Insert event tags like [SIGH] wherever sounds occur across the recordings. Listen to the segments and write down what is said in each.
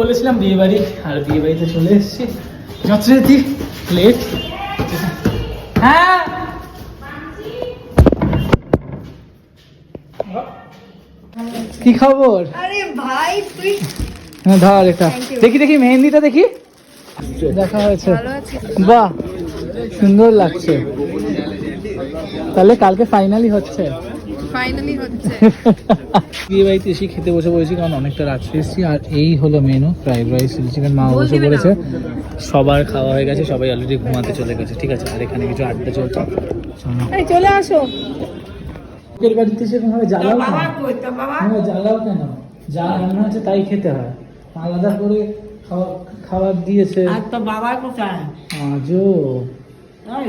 বলেছিলাম বিয়ে বাড়ি আর বিয়ে বাড়িতে চলে এসেছি। যথারীতি লেট হ্যাঁ? কি খবর? আরে ভাই তুই হ্যাঁ ধর এটা। দেখি দেখি মেহেন্দিটা দেখি। দেখা হয়েছে। বাহ সুন্দর লাগছে। তাহলে কালকে ফাইনালি হচ্ছে। ফাইনালি হচ্ছে। [LAUGHS] বিয়ে বাড়িতে এসে খেতে বসে পড়েছি কারণ অনেকটা রাত্রে এসেছি। আর এই হলো menu fried rice chilli chicken মা বসে পড়েছে। সবার খাওয়া হয়ে গেছে সবাই অলরেডি ঘুমাতে চলে গেছে ঠিক আছে? আর এখানে কিছু আড্ডা চলছে। চলে। আসো। লোকের বাড়িতে সেরকম ভাবে জ্বালাও কেন? হ্যাঁ, জ্বালাও কেন? যা রান্না আছে তাই খেতে হয়। আলাদা করে খাওয়া খাবার দিয়েছে। আর তো বাবা কোথায়? আজও। তাই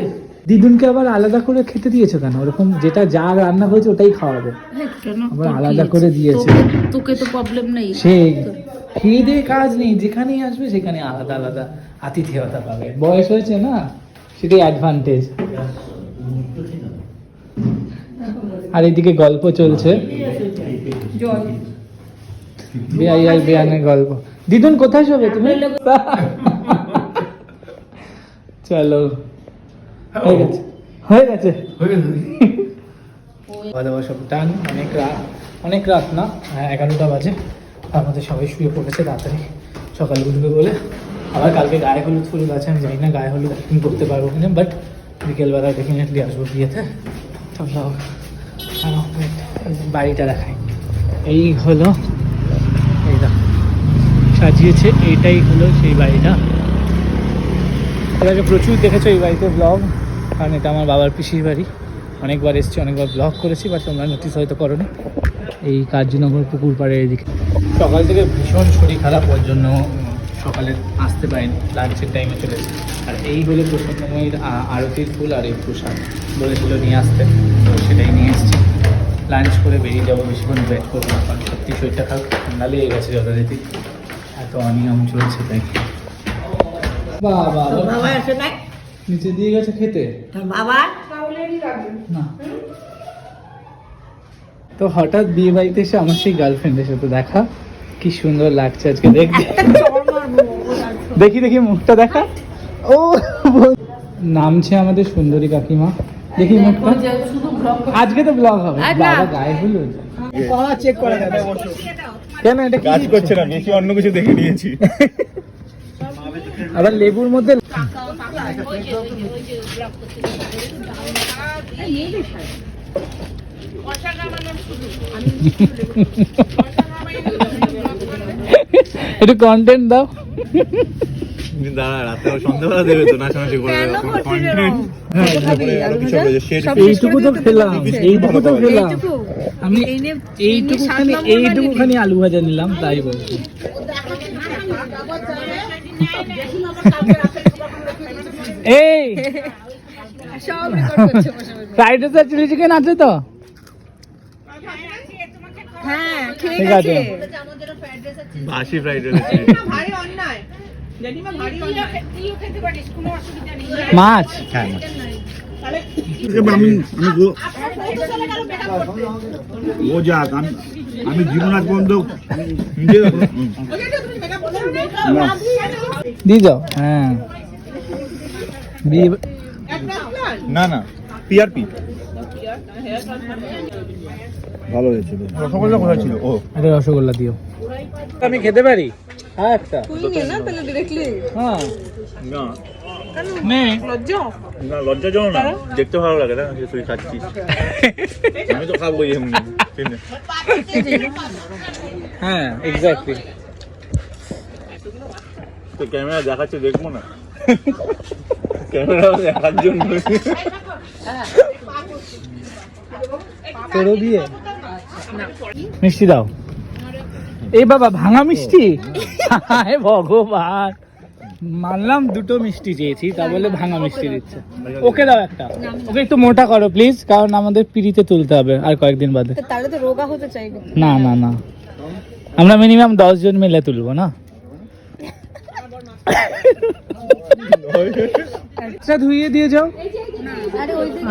দিদুনকে আবার আলাদা করে খেতে দিয়েছ কেন? ওরকম যেটা যা রান্না হয়েছে ওটাই খাওয়াবে। আবার আলাদা করে দিয়েছে। তোকে- তো প্রবলেম নেই। সেই খেয়ে দিয়ে কাজ নেই যেখানেই আসবে সেখানে আলাদা আলাদা আতিথেয়তা পাবে। বয়স হয়েছে না? সেটাই অ্যাডভান্টেজ আর এদিকে গল্প চলছে। বেআই বেয়ানের গল্প। দিদুন কোথায় শোবে তুমি? [LAUGHS] চলো। হয়ে গেছে। হয়ে গেছে। [LAUGHS] খাওয়া দাওয়া সব ডান অনেক রাত অনেক রাত না? হ্যাঁ, এগারোটা বাজে। তার মধ্যে সবাই শুয়ে পড়েছে তাড়াতাড়ি। সকালে উঠবে বলে। আবার কালকে গায়ে হলুদ ফুলুদ আছে আমি জানি না গায়ে হলুদ এখন করতে পারব কিনা বাট বিকেলবেলা ডেফিনেটলি আসব বিয়েতে। চলো বাড়িটা দেখাই। এই হলো এই সাজিয়েছে এইটাই হলো সেই বাড়িটা। আগে প্রচুর দেখেছ এই বাড়িতে ব্লগ কারণ এটা আমার বাবার পিসির বাড়ি। অনেকবার এসেছি, অনেকবার ব্লগ করেছি বাট তোমরা নোটিস হয়তো করোনি। এই কার্যনগর পুকুর পাড়ে এদিকে। সকাল থেকে ভীষণ শরীর খারাপ, ওর জন্য সকালে আসতে পারিনি লাঞ্চের টাইমে চলে আর এই হলো প্রসন্নময়ীর আরতির ফুল আর এই প্রসাদ বলেছিল নিয়ে আসতে, তো সেটাই নিয়ে এসেছি। লাঞ্চ করে বেরিয়ে যাব বেশিক্ষণ ওয়েট করব না, কারণ সত্যি শরীরটা খারাপ, ঠান্ডা লেগে গেছে যথারীতি। এত অনিয়ম চলছে তাই বাবা বাবা। আসে নাই? নিচে দিয়ে গেছে খেতে। বাবা? না। তো হঠাৎ বিয়ে বাড়িতে এসে আমার সেই গার্লফ্রেন্ডের সাথে দেখা। কি সুন্দর লাগছে আজকে দেখতে দেখি দেখি মুখটা দেখা। ও নামছে আমাদের সুন্দরী কাকিমা। দেখি মুখটা। আজকে তো ব্লগ হবে। বাবা গায়ে হলুদ। চেক করা যাবে কেন এটা কাজ করছে না বেশি অন্য কিছু দেখে নিয়েছি। আবার লেবুর মধ্যে একটু কন্টেন্ট দাও? হ্যাঁ। এইটুকু তো খেলাম এইটুকু তো খেলাম। আমি এইটুকুখানি এইটুকুখানি আলু ভাজা নিলাম তাই বলছি। এই। ফ্রাইড রাইস আর চিলি চিকেন আছে তো? হ্যাঁ ঠিক আছে। বাসি ফ্রাইড ভারী অন্যায়। জেঠিমা ভারী অন্যায়। তুইও খেতে পারিস কোনো অসুবিধা নেই। মাছ? হ্যাঁ আমি আমি গো- ও যাক আমি আমি জীবন দিয়ে যাও। হ্যাঁ। না না পিআরপি ভালো হয়েছিল রসগোল্লা কোথায় ছিল? ও। একটা রসগোল্লা দিও। আমি খেতে পারি? হ্যাঁ একটা। তুই নে না তাহলে ডিরেক্টলি হ্যাঁ। না। নে লজ্জা না। না দেখতে ভালো লাগে না? যে তুই খাচ্ছিস। [LAUGHS] আমি তো খাব এমনি। হ্যাঁ এক্স্যাক্টলি তো ক্যামেরা দেখাচ্ছে দেখব না। ক্যামেরা দেখার জন্য। তোরও মিষ্টি দাও। এই বাবা ভাঙা মিষ্টি? হায় ভগবান। মানলাম দুটো মিষ্টি চেয়েছি তা বলে ভাঙা মিষ্টি দিচ্ছে। ওকে দাও একটা। ওকে একটু মোটা করো প্লিজ কারণ আমাদের পিড়িতে তুলতে হবে আর কয়েকদিন বাদে। তাহলে তো রোগা হতে চাইবে। না না না। আমরা মিনিমাম দশ জন মিলে তুলবো না? আচ্ছা ধুইয়ে দিয়ে যাও। আরে ওই দিন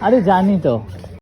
আরে জানি তো।